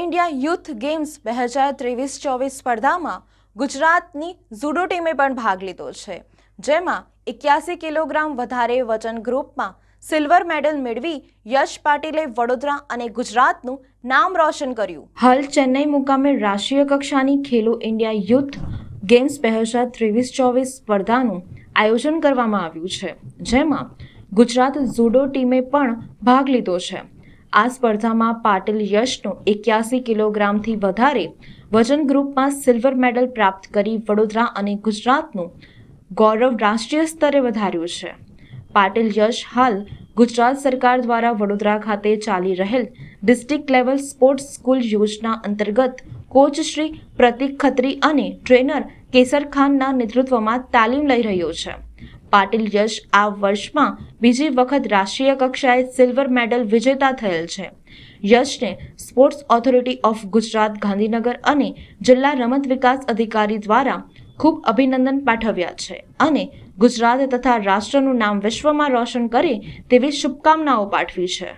India youth games બે હજાર ત્રેવીસ ચોવીસ સ્પર્ધામાં ગુજરાતની ઝુડો ટીમે પણ ભાગ લીધો છે. જેમાં એક્યાસી કિલોગ્રામ વધારે વજન ગ્રુપમાં સિલ્વર મેડલ મેળવી યશ પાટીલે વડોદરા અને ગુજરાતનું નામ રોશન કર્યું. હાલ ચેન્નઈ મુકામે રાષ્ટ્રીય કક્ષાની ખેલો ઇન્ડિયા યુથ ગેમ્સ બે હજાર ત્રેવીસ ચોવીસ સ્પર્ધાનું આયોજન કરવામાં આવ્યું છે. જેમાં ગુજરાત જુડો ટીમે પણ ભાગ લીધો છે. આ સ્પર્ધામાં પાટીલ યશનું એક્યાસી કિલોગ્રામથી વધારે વજન ગ્રુપમાં સિલ્વર મેડલ પ્રાપ્ત કરી વડોદરા અને ગુજરાતનું ગૌરવ રાષ્ટ્રીય સ્તરે વધાર્યું છે. પાટીલ યશ હાલ ગુજરાત સરકાર દ્વારા વડોદરા ખાતે ચાલી રહેલ ડિસ્ટ્રિક્ટ લેવલ સ્પોર્ટ્સ સ્કૂલ યોજના અંતર્ગત કોચ શ્રી પ્રતિક ખત્રી અને ટ્રેનર કેસર ખાનના નેતૃત્વમાં તાલીમ લઈ રહ્યો છે. પાટીલ યશ આ વર્ષમાં બીજી વખત રાષ્ટ્રીય કક્ષાએ સિલ્વર મેડલ વિજેતા થયેલ છે. યશને sports authority of Gujarat, Gandhinagar અને જિલ્લા રમત વિકાસ અધિકારી દ્વારા ખૂબ અભિનંદન પાઠવ્યા છે અને ગુજરાત તથા રાષ્ટ્રનું નામ વિશ્વમાં રોશન કરે તેવી શુભકામનાઓ પાઠવી છે.